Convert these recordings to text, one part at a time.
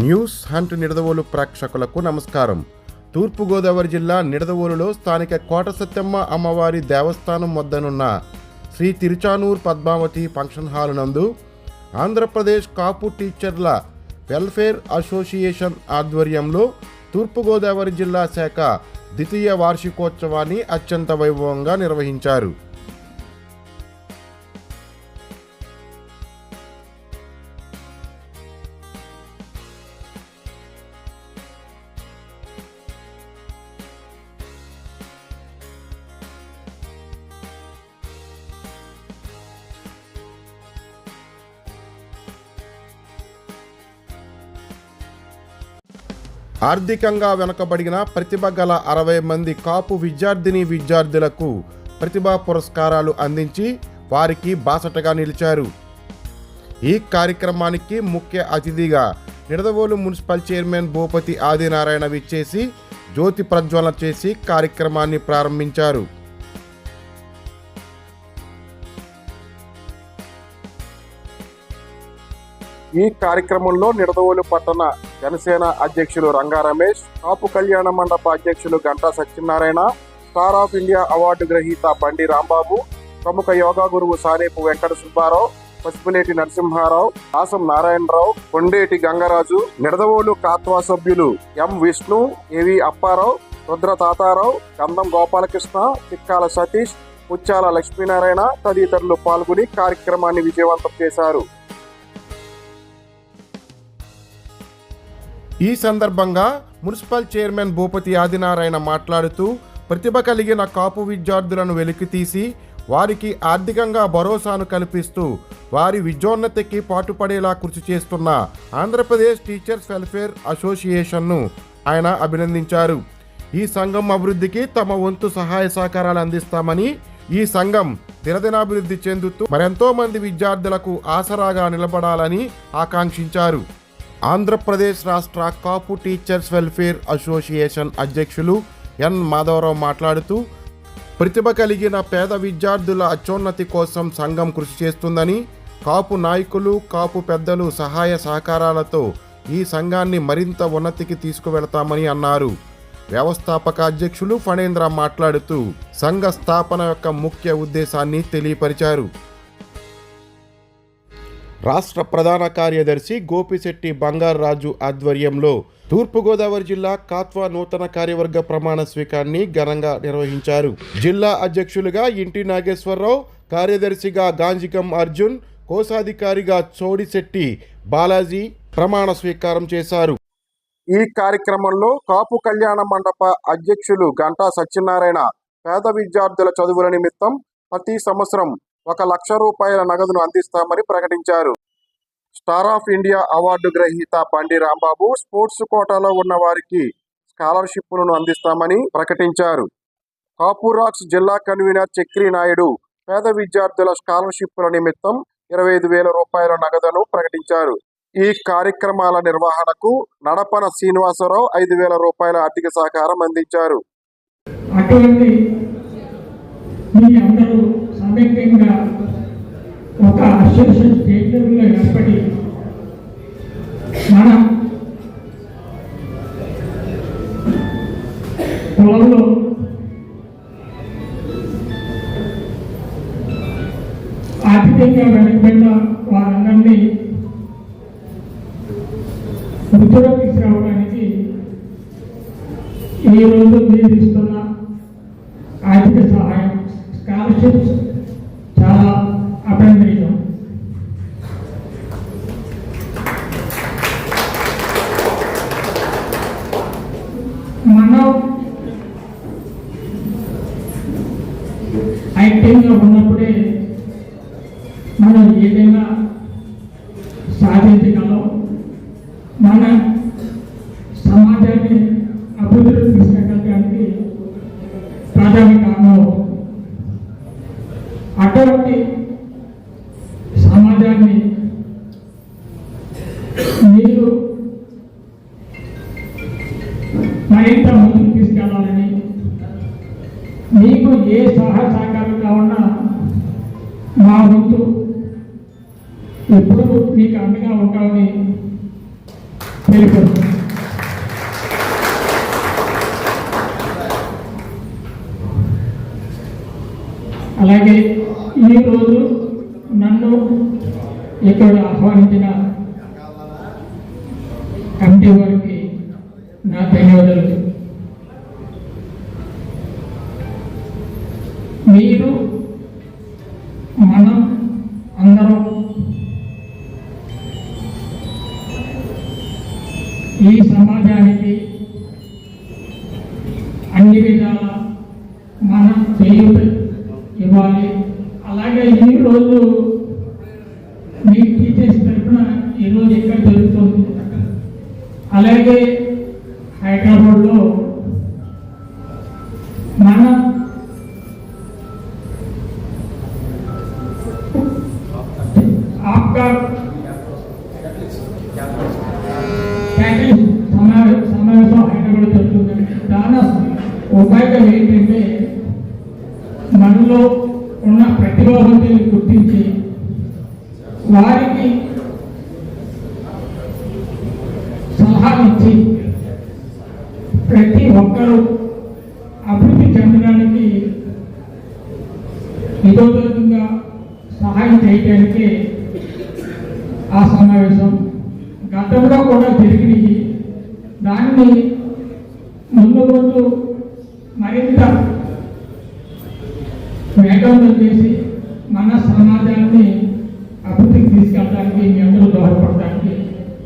News hunt Nidadavolu ప్రేక్షకులకు నమస్కారం. తూర్పుగోదావరి జిల్లా నిడదవోలులో స్థానిక కోట సత్యమ్మ అమ్మవారి దేవస్థానం వద్దనున్న శ్రీ తిరుచానూర్ పద్మావతి ఫంక్షన్ హాల్ నందు ఆంధ్రప్రదేశ్ కాపు టీచర్ల వెల్ఫేర్ అసోసియేషన్ ఆధ్వర్యంలో తూర్పుగోదావరి జిల్లా శాఖ ద్వితీయ వార్షికోత్సవాన్ని అత్యంత వైభవంగా నిర్వహించారు. ఆర్థికంగా వెనుకబడిన ప్రతిభ గల అరవై మంది కాపు విద్యార్థిని విద్యార్థులకు ప్రతిభా పురస్కారాలు అందించి వారికి బాసటగా నిలిచారు. ఈ కార్యక్రమానికి ముఖ్య అతిథిగా నిడదవోలు మున్సిపల్ చైర్మన్ భూపతి ఆదినారాయణ విచ్చేసి జ్యోతి ప్రజ్వలన చేసి కార్యక్రమాన్ని ప్రారంభించారు. ఈ కార్యక్రమంలో నిడదవోలు పట్టణ జనసేన అధ్యక్షులు రంగా రమేష్ కాపు కళ్యాణ మండప అధ్యక్షులు Ganta Satyanarayana star of India award గ్రహీత బండి రాంబాబు ప్రముఖ యోగా గురువు సానేపు వెంకట సుబ్బారావు పసుపులేటి నరసింహారావు ఆసం నారాయణరావు కొండేటి గంగరాజు నిడదవోలు కాత్వా సభ్యులు ఎం విష్ణు ఏవి అప్పారావు రుద్ర తాతారావు గంధం గోపాలకృష్ణ చిక్కాల సతీష్ ఉచ్చాల లక్ష్మీనారాయణ తదితరులు పాల్గొని కార్యక్రమాన్ని విజయవంతం చేశారు. ఈ సందర్భంగా మున్సిపల్ చైర్మన్ భూపతి ఆదినారాయణ మాట్లాడుతూ ప్రతిభ కలిగిన కాపు విద్యార్థులను వెలికితీసి వారికి ఆర్థికంగా భరోసాను కల్పిస్తూ వారి విద్యోన్నతికి పాటుపడేలా కృషి చేస్తున్న ఆంధ్రప్రదేశ్ టీచర్స్ వెల్ఫేర్ అసోసియేషన్ను ఆయన అభినందించారు. ఈ సంఘం అభివృద్ధికి తమ వంతు సహాయ సహకారాలు అందిస్తామని ఈ సంఘం దినదినాభివృద్ధి చెందుతూ మరెంతో మంది విద్యార్థులకు ఆసరాగా నిలబడాలని ఆకాంక్షించారు. ఆంధ్రప్రదేశ్ రాష్ట్ర కాపు టీచర్స్ వెల్ఫేర్ అసోసియేషన్ అధ్యక్షులు ఎన్ మాధవరావు మాట్లాడుతూ ప్రతిభ కలిగిన పేద విద్యార్థుల అత్యున్నతి కోసం సంఘం కృషి చేస్తుందని కాపు నాయకులు కాపు పెద్దలు సహాయ సహకారాలతో ఈ సంఘాన్ని మరింత ఉన్నతికి తీసుకువెళతామని అన్నారు. వ్యవస్థాపక అధ్యక్షులు ఫణేంద్ర మాట్లాడుతూ సంఘ స్థాపన యొక్క ముఖ్య ఉద్దేశాన్ని తెలియపరిచారు. రాష్ట్ర ప్రధాన కార్యదర్శి గోపిశెట్టి బంగారరాజు ఆధ్వర్యంలో తూర్పుగోదావరి జిల్లా కాత్వా నూతన కార్యవర్గ ప్రమాణ స్వీకారాన్ని ఘనంగా నిర్వహించారు. జిల్లా అధ్యక్షులుగా ఇంటి నాగేశ్వరరావు కార్యదర్శిగా గాంజికం అర్జున్ కోశాధికారిగా చోడిశెట్టి బాలాజీ ప్రమాణ స్వీకారం చేశారు. ఈ కార్యక్రమంలో కాపు కళ్యాణ మండప అధ్యక్షులు గంటా సత్యనారాయణ పేద విద్యార్థుల చదువుల నిమిత్తం ప్రతి సంవత్సరం ఒక లక్ష రూపాయల నగదును అందిస్తామని ప్రకటించారు. స్టార్ ఆఫ్ ఇండియా అవార్డు గ్రహీత బండి రాంబాబు స్పోర్ట్స్ కోటాలో ఉన్న వారికి స్కాలర్షిప్లను అందిస్తామని ప్రకటించారు. కాపురాక్స్ జిల్లా కన్వీనర్ చక్రి నాయుడు పేద విద్యార్థుల స్కాలర్షిప్ల నిమిత్తం ఇరవై ఐదు వేల రూపాయల నగదును ప్రకటించారు. ఈ కార్యక్రమాల నిర్వహణకు నడపన శ్రీనివాసరావు ఐదు వేల రూపాయల ఆర్థిక సహకారం అందించారు. అటువంటి మీ అందరూ సమైక్యంగా ఒక అసోసియేషన్ కేంద్రంలో ఏర్పడి మనం ఐక్యంగా ఉన్నప్పుడే మీకు ఏ సహాయ సహకారం కావాలన్నా మా వంతు ఎప్పుడు మీకు అండగా ఉంటామని తెలియపరుస్తున్నాను అలాగే ఈరోజు నన్ను ఇక్కడ ఆహ్వానించిన మనం అందరూ సమావేశం హైదరాబాద్ జరుగుతుందండి. దాని ఉపాయం ఏంటంటే మనలో ఉన్న ప్రతిభావంతుని గుర్తించి వారికి సలహాలు ఇచ్చి ప్రతి ఒక్కరూ అభివృద్ధి చెందడానికి ఇదోదకంగా సహాయం చేయడానికి ఆ సమావేశం గతంలో కూడా జరిగి దాన్ని ముందు ముందు మరింత వేగవంతం చేసి మన సమాజాన్ని అభివృద్ధికి తీసుకెళ్ళడానికి మీ అందరూ దోహదపడడానికి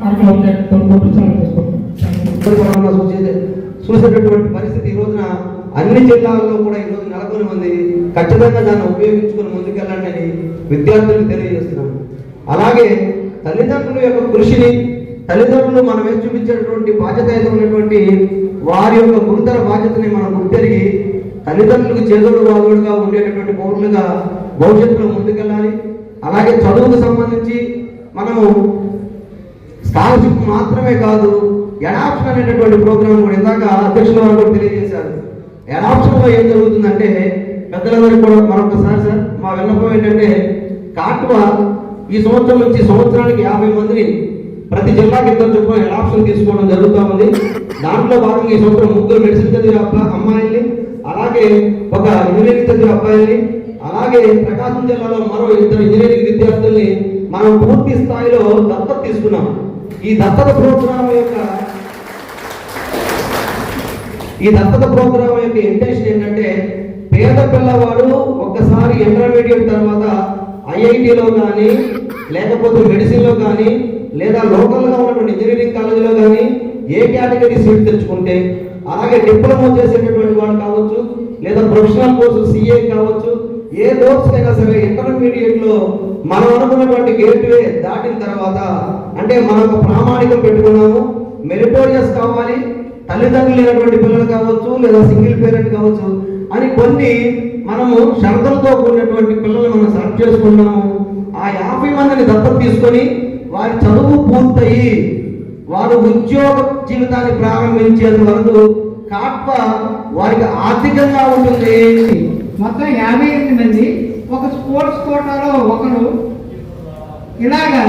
కార్యక్రమం కోరుకుంటూ చాలా తీసుకుంటున్నాం. చూసేటటువంటి పరిస్థితి ఈ రోజున అన్ని జిల్లాల్లో కూడా ఈరోజు నెలకొని ఉంది ఖచ్చితంగా దాన్ని ఉపయోగించుకుని ముందుకెళ్ళండి అని విద్యార్థులకు తెలియజేస్తున్నాను అలాగే తల్లిదండ్రుల యొక్క కృషిని తల్లిదండ్రులు మన మీద చూపించేటటువంటి ఉన్నటువంటి వారి యొక్క గురుతర బాధ్యతని మనం గుర్తెరిగి తల్లిదండ్రులకు చేదోడు వాదోడుగా ఉండేటటువంటి పౌరులుగా భవిష్యత్తులో ముందుకెళ్ళాలి. అలాగే చదువుకు సంబంధించి మనము స్కాలర్షిప్ మాత్రమే కాదు ఎడాప్షన్ అనేటటువంటి ప్రోగ్రామ్ కూడా ఇందాక అధ్యక్షుల వారు కూడా తెలియజేశారు. ఎడాప్షన్లో ఏం జరుగుతుందంటే పెద్దలందరికీ కూడా మరొకసారి సార్ మా విన్నపం ఏంటంటే కాట్వా ఈ సంవత్సరం నుంచి సంవత్సరానికి యాభై మందిని ప్రతి జిల్లాకి ఇద్దరు చొప్పున అడాప్షన్ తీసుకోవడం జరుగుతూ ఉంది. దాంట్లో భాగంగా ఈ సంవత్సరం ముగ్గురు మెడిసిన్ చదివే అబ్బా అమ్మాయిల్ని అలాగే ఒక ఇంజనీరింగ్ చదివే అబ్బాయిని అలాగే ప్రకాశం జిల్లాలో మరో ఇద్దరు ఇంజనీరింగ్ విద్యార్థుల్ని మనం పూర్తి స్థాయిలో దత్తత తీసుకున్నాం. ఈ దత్తత ప్రోగ్రాం యొక్క ఈ దత్తత ప్రోగ్రాం యొక్క ఇంటెన్షన్ ఏంటంటే పేద పిల్లవాడు ఒక్కసారి ఇంటర్మీడియట్ తర్వాత ఐఐటిలో కానీ లేకపోతే మెడిసిన్లో కానీ లేదా లోకల్గా ఉన్నటువంటి ఇంజనీరింగ్ కాలేజీలో కానీ ఏ కేటగిరీ సీట్ తెచ్చుకుంటే అలాగే డిప్లొమా చేసేటటువంటి వాడు కావచ్చు లేదా ప్రొఫెషనల్ కోర్సు సిఏ కావచ్చు ఏ కోర్స్ సరే ఇంటర్మీడియట్లో మనం అనుకున్నటువంటి గేట్వే దాటిన తర్వాత అంటే మనకు ప్రామాణికం పెట్టుకున్నాము మెరిటోరియస్ కావాలి తల్లిదండ్రులు లేనటువంటి పిల్లలు కావచ్చు లేదా సింగిల్ పేరెంట్ కావచ్చు అని కొన్ని మనము షరతులతో కూడినటువంటి పిల్లల్ని మనం సెలెక్ట్ చేసుకున్నాము ఆ యాభై మందిని దత్తత తీసుకొని వారి చదువు పూర్తయి వారు ఉద్యోగ జీవితాన్ని ప్రారంభించేంత వరకు కాట్వ వారికి ఆర్థికంగా ఉంటుంది. మొత్తం యాభై ఎనిమిది మంది ఒక స్పోర్ట్స్ కోటాలో ఒకరు. ఇలాగా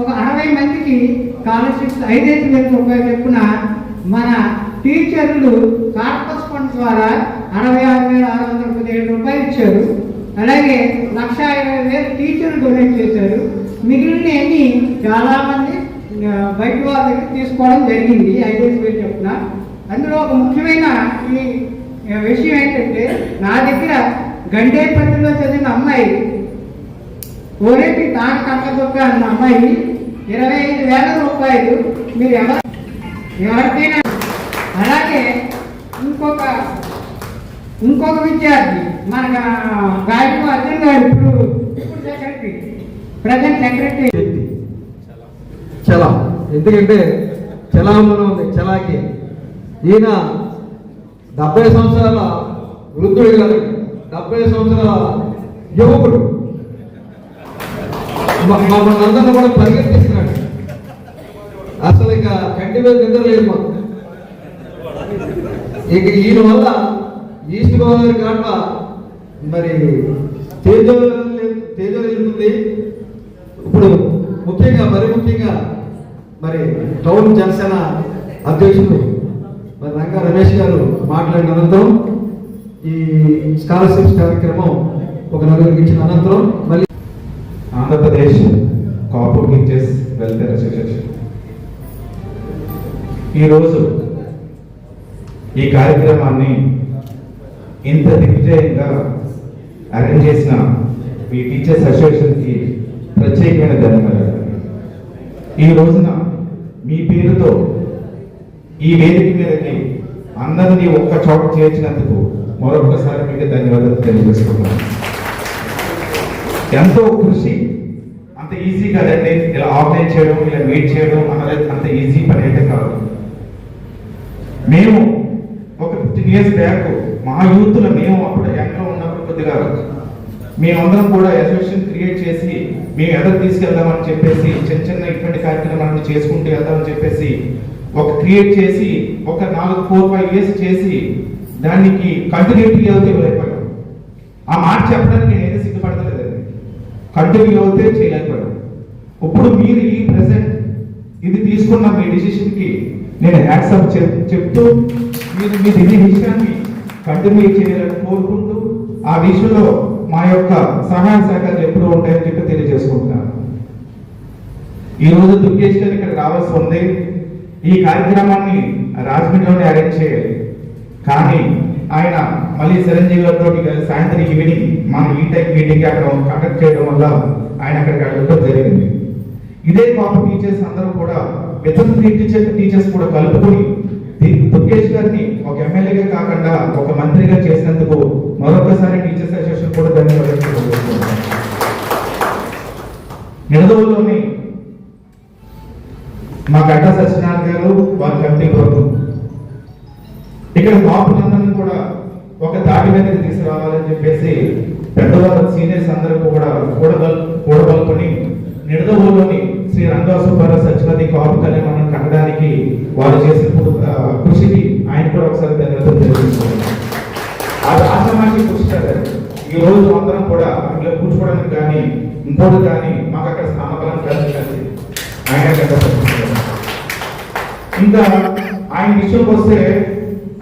ఒక అరవై మందికి స్కాలర్షిప్స్ ఐదైదు వేల రూపాయలు చొప్పున మన టీచర్లు కార్పస్ ఫండ్ ద్వారా అరవై ఆరు వేల ఆరు వందల పదిహేడు రూపాయలు ఇచ్చారు. అలాగే లక్ష ఇరవై వేలు టీచర్లు డొనేట్ చేశారు. మిగిలినవన్నీ చాలామంది బయట వాళ్ళ దగ్గర తీసుకోవడం జరిగింది ఐదేసి పేరు చెప్తున్నా అందులో ఒక ముఖ్యమైన ఈ విషయం ఏంటంటే నా దగ్గర గండేపల్లిలో చదివిన అమ్మాయి ఓరేపి తాను కక్కదొక్క అన్న అమ్మాయి ఇరవై ఐదు వేల రూపాయలు మీరు ఎవరు ఎవరికైనా. అలాగే ఇంకొక ఇంకొక విద్యార్థి మన గాయకు అర్జున్ గారు ఇప్పుడు ప్రజెంట్ సెక్రటరీ చలా. ఎందుకంటే చలామణం ఉంది చలాకి. ఈయన డెబ్బై సంవత్సరాల వృద్ధుడు కాదు డెబ్బై సంవత్సరాల యువకుడు. మమ్మల్ని అందరినీ కూడా పరిగెత్తిస్తున్నాడు. అసలు ఇక కంటి మీద నిద్ర లేదు ఇక ఈయన వల్ల ఈస్ట్ గోదావరి కాట మరి తేజో తేజో వెళ్తుంది ఇప్పుడు ముఖ్యంగా మరి ముఖ్యంగా మరి టౌన్ జనసేన అధ్యక్షుడు మరి రంగా రమేష్ గారు మాట్లాడిన అనంతరం ఈ స్కాలర్షిప్స్ కార్యక్రమం ఒక నలుగురికి ఇచ్చిన అనంతరం మళ్ళీ Andhra Pradesh Kapu teachers welfare association. ఈరోజు ఈ కార్యక్రమాన్ని ఇంత దిగ్విజయంగా అరేంజ్ చేసిన ఈ టీచర్స్ అసోసియేషన్కి ప్రత్యేకమైన ధన్యవాదాలు. ఈ రోజున మీ పేరుతో ఈ వేదిక మీదకి అందరినీ ఒక్క చోట చేర్చినందుకు మరొకసారి మీకు ధన్యవాదాలు తెలియజేసుకుంటున్నాను. ఎంతో కృషి అంత ఈజీ కదండి. ఇలా ఆర్గనైజ్ చేయడం ఇలా మీట్ చేయడం అన్నది అంత ఈజీ పని అయితే కాదు. మేము ఒక ఫిఫ్టీన్ ఇయర్స్ బ్యాక్ మా యూత్లో మేము అప్పుడు యంగ్లో ఉన్నప్పుడు కొద్దిగా మేమందరం కూడా అసోసియేషన్ క్రియేట్ చేసి మేము ఎదరు తీసుకెళ్దామని చెప్పేసి చిన్న చిన్న ఇటువంటి కార్యక్రమాలను చేసుకుంటూ వెళ్దామని చెప్పేసి ఒక క్రియేట్ చేసి ఒక నాలుగు ఫోర్ ఫైవ్ ఇయర్స్ చేసి దానికి కంటిన్యూటీ వెళ్తే ఇవ్వలేకపోయాం ఆ మాట చెప్పడానికి నేను ఏది సిగ్గుపడతలేదండి. కంటిన్యూ అవుతే చేయలేకపోయాం. ఇప్పుడు మీరు ఈ ప్రెసెంట్ ఇది తీసుకున్న మీ డిసిషన్కి నేను యాక్సెప్ట్ చెప్తూ మీరు మీ దివ్య విషయాన్ని కంటిన్యూ చేయాలని కోరుకుంటూ ఆ విషయంలో మా యొక్క సహాయ శాఖ ఎప్పుడు ఉంటాయని చెప్పి తెలియజేసుకుంటున్నాను. ఈ రోజు దుర్గేష్ గారు ఇక్కడ రావాల్సి ఉంది. ఈ కార్యక్రమాన్ని రాజమండ్రిలోనే అరేంజ్ చేయాలి. కానీ ఆయన మళ్ళీ చిరంజీవి గారితో సాయంత్రం ఈవినింగ్ మన ఈ టైం మీటింగ్ అక్కడ కండక్ట్ చేయడం వల్ల ఆయన అక్కడికి వెళ్ళడం జరిగింది. ఇదే పాప టీచర్స్ అందరూ కూడా ఇతర టీచర్ టీచర్స్ కూడా కలుపుకొని దీనికి దుర్గేష్ గారిని ఒక ఎమ్మెల్యేగా కాకుండా ఒక మంత్రిగా చేసినందుకు మరొకసారి టీచర్స్ అసోసియేషన్ కూడా ధన్యవాదాలు నిడదవులోని మా గడ్డ సత్యనారాయణ గారు వారి కమిటీ బృందం ఇక్కడ బాపులందరినీ కూడా ఒక దాటి మీద తీసుకురావాలని చెప్పేసి పెద్దవారు సీనియర్స్ అందరూ కూడా కూడగల్ కూడగలుపుని నిడదవులోని శ్రీ రంగా సుబ్బారావు సత్యవతి కాపు కళ్యాణం కట్టడానికి వారు చేసిన కృషికి ఆయన కూడా ఒకసారి ధన్యవాదం తెలియజేస్తున్నారు. అది ఆశ్రమానికి కృషి కదా ఈ రోజు అందరం కూడా ఇలా కూర్చోవడానికి కానీ ఇంకోటి కానీ మాకు అక్కడ స్థానబలం కలిసి కలిసి ఆయన గడ్డ సత్యనారాయణ గారు. ఇంకా ఆయన విషయంకి వస్తే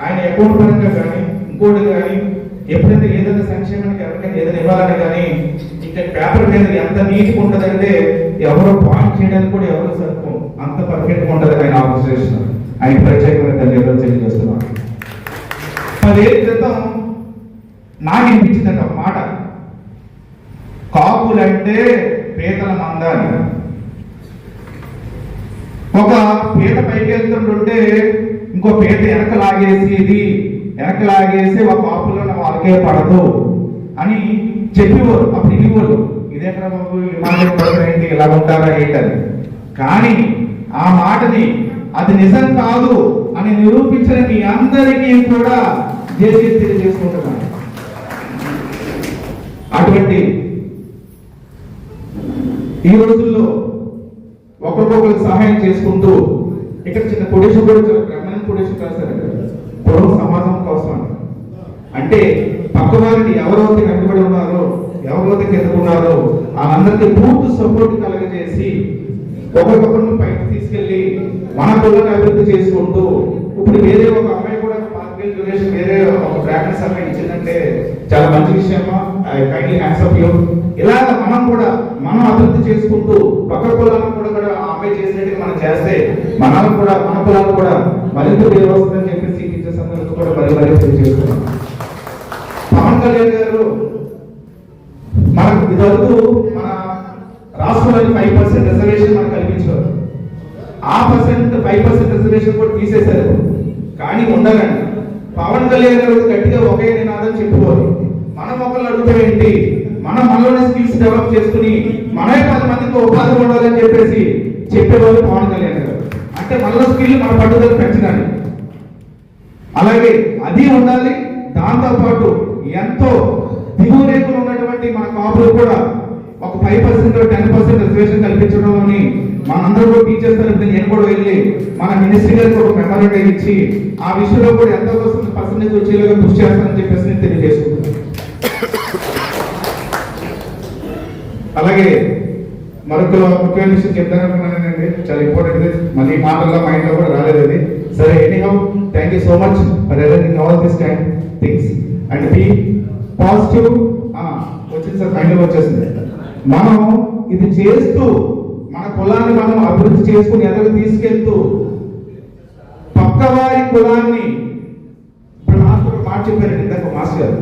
ఆయన అకౌంట్ పరంగా కానీ ఇంకోటి కానీ ఎప్పుడైతే ఏదైనా సంక్షేమానికి ఎవరికైనా ఏదైనా ఇవ్వాలని కానీ ఇంకా పేపర్ మీద ఎంత నీట్గా ఉంటుందంటే ఎవరో పాయింట్ చేయడానికి కూడా ఎవరు సరిపో అంత పర్ఫెక్ట్గా ఉంటుంది ఆయన ఆర్గనైజేషన్ ఆయన ప్రత్యేకమైన ధన్యవాదాలు తెలియజేస్తున్నాను. పదేళ్ళ క్రితం నాకు వినిపించిందంట మాట. కాపులంటే పేదల మందాలి ఒక పీట పైకి వెళ్తుంటుంటే ఇంకో పీట వెనక లాగేసేది. వెనక లాగేసి ఒక కాపులో వాళ్ళకే పడదు అని చెప్పేవారు. అప్పుడు ఇవ్వరు ఇదే బాబు ఈ మాట ఇలా ఉంటారా ఏంటని కానీ ఆ మాటని అది నిజం కాదు అని నిరూపించిన మీ అందరికీ కూడా జేసీ తెలియజేసుకుంటున్నాను. అటువంటి ఈ రోజుల్లో ఒకరికొకరికి సహాయం చేసుకుంటూ ఇక్కడ చిన్న కొటేషన్ కూడా చాలా బ్రహ్మాండ కొటేషన్ రాశారు పూర్వం సమాజం కోసం అంటే పక్క వారిని ఎవరైతే వెనుకబడి ఉన్నారో ఎవరైతే కిందకున్నారో వాళ్ళందరికీ పూర్తి సపోర్ట్ కలగజేసి ఒకరికొకరిని పైకి తీసుకెళ్ళి మన పిల్లల్ని అభివృద్ధి చేసుకుంటూ ఇప్పుడు వేరే ఒక అమ్మాయి డ్యూరేషన్ వేరే ఒక ప్రాక్టీస్ అమ్మాయి ఇచ్చిందంటే చాలా మంచి విషయమా కైండ్లీ హ్యాండ్స్ యూ ఇలా మనం కూడా మనం అభివృద్ధి చేసుకుంటూ పక్క కులాలను కూడా కూడా ఆ చేసినట్టుగా మనం చేస్తే మనం కూడా మన కులాలు కూడా మరింత పేరు వస్తుందని చెప్పేసి టీచర్స్ అందరికీ కూడా మరి మరీ తెలియజేస్తున్నాం. పవన్ కళ్యాణ్ గారు మనకు ఇదివరకు మన రాష్ట్రంలోని ఫైవ్ పర్సెంట్ రిజర్వేషన్ మనకు కల్పించారు. ఆ పర్సెంట్ ఫైవ్ పర్సెంట్ రిజర్వేషన్ కూడా తీసేశారు. కానీ ఉండాలండి పవన్ కళ్యాణ్ గారు గట్టిగా ఒకే నినాదం చెప్పుకోవాలి మనం ఒకళ్ళు అడుగుతాం ఏంటి? మనం మనలోనే స్కిల్స్ డెవలప్ చేసుకుని మనమే పది మందికి ఉపాధి ఉండాలని చెప్పేసి చెప్పేవాళ్ళు పవన్ కళ్యాణ్ గారు. అంటే మనలో స్కిల్ మన పట్టుదల పెంచడానికి. అలాగే అది ఉండాలి. దాంతో పాటు ఎంతో దిగువ రేకులు ఉన్నటువంటి మన కాపులు కూడా ఒక five percent ten percent reservation కల్పించడంలోని మనందరూ కూడా టీచర్స్ తరఫున నేను కూడా వెళ్ళి మన మినిస్ట్రీ గారికి ఒక మెమోరండం ఇచ్చి ఆ విషయంలో కూడా ఎంత పర్సెంటేజ్ వచ్చేలాగా కృషి చేస్తానని చెప్పేసి నేను తెలియజేసుకుంటాను అలాగే మరొక ముఖ్యమైన విషయం చెప్తాననుకున్నానండి చాలా ఇంపార్టెంట్ మళ్ళీ మాటల్లో మా ఇంట్లో కూడా రాలేదు అది. సరే anyhow thank you so much for everything all this kind things and be positive వచ్చింది సార్ మైండ్లో వచ్చేసింది. మనం ఇది చేస్తూ మన కులాన్ని మనం అభివృద్ధి చేసుకుని ఎదకు తీసుకెళ్తూ పక్కవారి కులాన్ని ఇప్పుడు మాస్టర్ మాట చెప్పారండి ఇందాక మాస్టర్ గారు.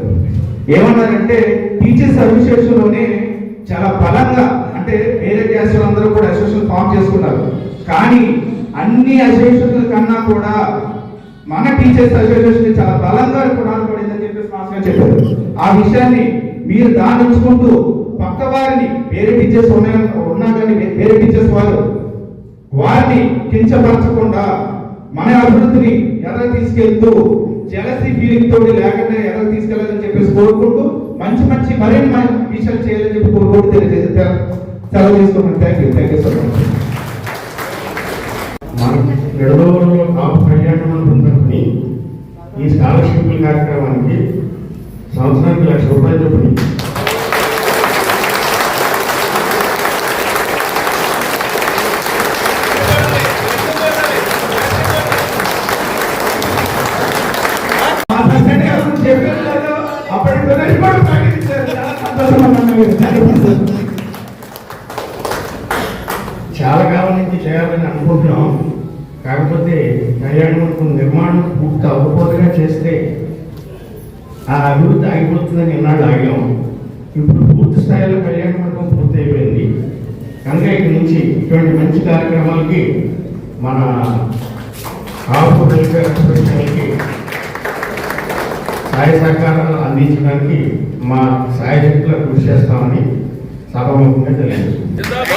ఏమన్నారంటే టీచర్స్ అసోసియేషన్లోనే చాలా బలంగా అంటే వేరే క్యాస్ట్ అందరూ కూడా అసోసియేషన్ ఫామ్ చేసుకున్నారు. కానీ అన్ని అసోసియేషన్ల కన్నా కూడా మన టీచర్స్ అసోసియేషన్ చాలా బలంగా కులాలు పడిందని చెప్పేసి మాస్టర్ గారు చెప్పారు. ఆ విషయాన్ని మీరు దాని ఉంచుకుంటూ పక్క వారిని వేరే టీచర్స్ ఉన్నా ఉన్నా కానీ వేరే టీచర్స్ వారు వారిని కించపరచకుండా మన అభివృద్ధిని ఎలా తీసుకెళ్తూ జలసీ ఫీలింగ్ తోటి లేకుండా ఎలా తీసుకెళ్ళాలని చెప్పేసి కోరుకుంటూ మంచి మంచి మరిన్ని మన విషయాలు చేయాలని చెప్పి కోరుకుంటూ తెలియజేసి సెలవు తీసుకున్నాను. Thank you thank you so much మనం నిడదవోలులో కాపు ఈ స్కాలర్షిప్ కార్యక్రమానికి సంవత్సరానికి లక్ష రూపాయలు చెప్పండి నుంచి ఇటువంటి మంచి కార్యక్రమాలకి మన వెల్ఫేర్ అసోసియేషన్కి సహాయ సహకారాలు అందించడానికి మా సహాయ శక్తులు కృషి చేస్తామని సభాముఖంగా తెలియజేస్తున్నాం